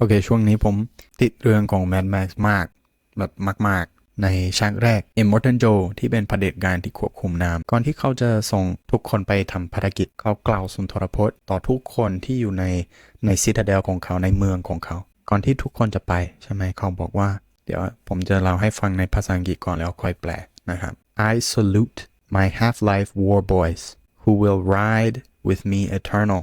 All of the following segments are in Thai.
โอเค ช่วงนี้ผมติดเรื่องของ Mad Max มาก แบบมาก ๆ ในฉากแรก Immortan Joe ที่เป็นเผด็จการที่ควบคุมน้ำก่อนที่เขาจะส่งทุกคนไปทำภารกิจเขากล่าวสุนทรพจน์ ต่อทุกคนที่อยู่ในในซิตาเดลของเขาในเมืองของเขา ก่อนที่ทุกคนจะไปใช่ไหมเขาบอกว่า เดี๋ยวผมจะเล่าให้ฟังในภาษาอังกฤษก่อนแล้วค่อยแปลนะครับ I salute my half-life war boys who will ride with me eternal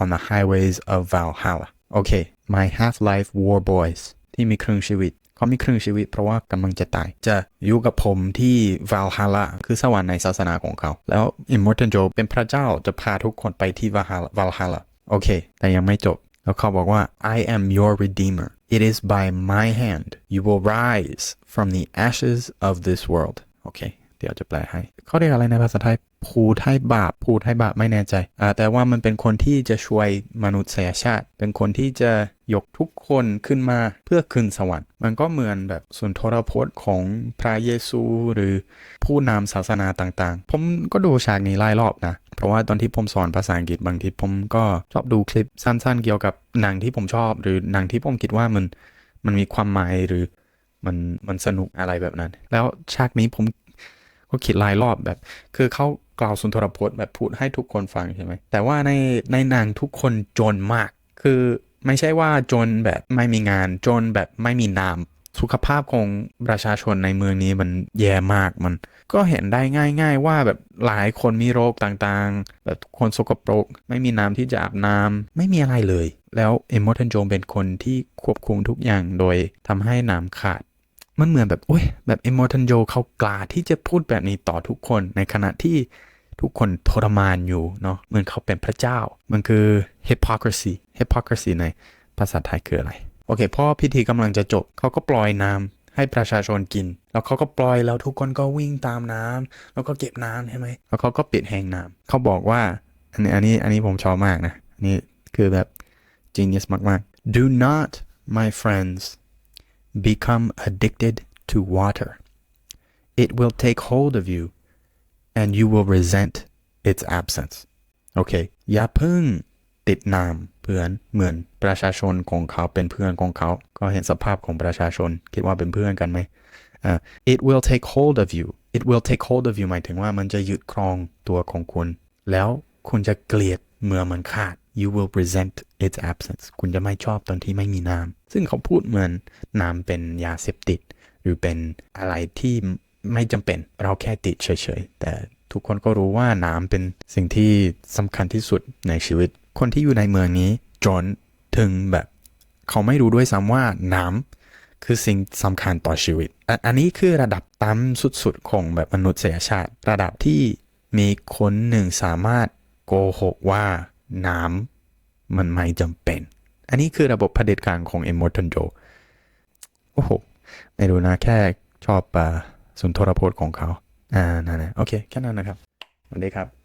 on the highways of Valhalla โอเค my half-life war boys ที่มีครึ่งชีวิตเขามีครึ่งชีวิตเพราะว่ากำลังจะตาย จะอยู่กับผมที่ Valhalla คือสวรรค์ในศาสนาของเขา แล้ว Immortan Joe เป็นพระเจ้าจะพาทุกคนไปที่ Valhalla โอเค แต่ยังไม่จบ แล้วเขาบอกว่า I am your redeemer it is by my hand you will rise from the ashes of this world โอเค เดี๋ยวจะแปลให้ เขาเรียกอะไรในภาษาไทยพูดให้บาปพูดให้บาปไม่แน่ใจอ่าแต่ว่ามันเป็นคนที่จะช่วยมนุษยชาติ เป็นคนที่จะยกทุกคนขึ้นมาเพื่อขึ้นสวรรค์ มันก็เหมือนแบบสุนทรพจน์ของพระเยซูหรือผู้นำศาสนาต่างๆ ผมก็ดูฉากนี้หลายรอบนะ เพราะว่าตอนที่ผมสอนภาษาอังกฤษบางทีผมก็ชอบดูคลิปสั้นๆ เกี่ยวกับหนังที่ผมชอบ หรือหนังที่ผมคิดว่ามันมันมีความหมายหรือมันมันสนุกอะไรแบบนั้น แล้วฉากนี้ผม ก็คิดหลายรอบแบบ คือเขากล่าวสุนทรพจน์แบบพูดให้ทุกคนฟังใช่ไหมแต่ว่าในในนังทุกคนจนมาก คือไม่ใช่ว่าจนแบบไม่มีงานจนแบบไม่มีน้ำสุขภาพของประชาชนในเมืองนี้มันแย่มากมัน ก็เห็นได้ง่าย ๆ ว่าแบบหลายคนมีโรคต่างๆ แบบทุกคนสกปรก ไม่มีน้ำที่จะอาบน้ำไม่มีอะไรเลย แล้วเอม r ทนโจเป็นคนที่ควบคุมทุกอย่างโดยทำให้น้ำขาด มันเหมือนแบบโอ้ยแบบเอม r ทันโจเขากล้าที่จะพูดแบบนี้ต่อทุกคนในขณะที่ทุกคนทรมานอยู่เนาะเหมือนเขาเป็นพระเจ้า มันคือ hypocrisy hypocrisy ในภาษาไทยคืออะไร โอเคพอพิธีกำลังจะจบเขาก็ปล่อยน้ำให้ประชาชนกิน แล้วเขาก็ปล่อยแล้วทุกคนก็วิ่งตามน้ำแล้วก็เก็บน้ำใช่ไหมแล้วเขาก็ปิดแหงน้ำเขาบอกว่าอันนี้อันนี้อันนี้ผมชอบมากนะอันนี้คือแบบ genius มากๆ do not my friends become addicted to water. It will take hold of you and you will resent its absence. โอเค อย่าเพิ่งติดน้ำเพื่อนเหมือนประชาชนของเขาเป็นเพื่อนของเขา ก็เห็นสภาพของประชาชน คิดว่าเป็นเพื่อนกันไหมอ่า it will take hold of you it will take hold of you หมายถึงว่ามันจะยึดครองตัวของคุณ แล้วคุณจะเกลียดเมื่อมันขาด you will resent its absence คุณจะไม่ชอบตอนที่ไม่มีน้ำ ซึ่งเขาพูดเหมือนน้ำเป็นยาเสพติด หรือเป็นอะไรที่ไม่จำเป็น เราแค่ติดเฉยๆ แต่ทุกคนก็รู้ว่าน้ำเป็นสิ่งที่สำคัญที่สุดในชีวิต คนที่อยู่ในเมืองนี้จนถึงแบบ เขาไม่รู้ด้วยซ้ำว่าน้ำคือสิ่งสำคัญต่อชีวิตอ,อันนี้คือระดับต่ำสุดๆ ของแบบมนุษยชาติ ระดับที่มีคนหนึ่งสามารถโกหกว่า น้ำมันไม่จำเป็น อันนี้คือระบบเผด็จการของ Immortan Joe โอ้โห ไม่รู้นะ แค่ชอบอ่าสุนทรพจน์ของเขา อ่านั่นแหละโอเค แค่นั้นนะครับสวัสดีครับ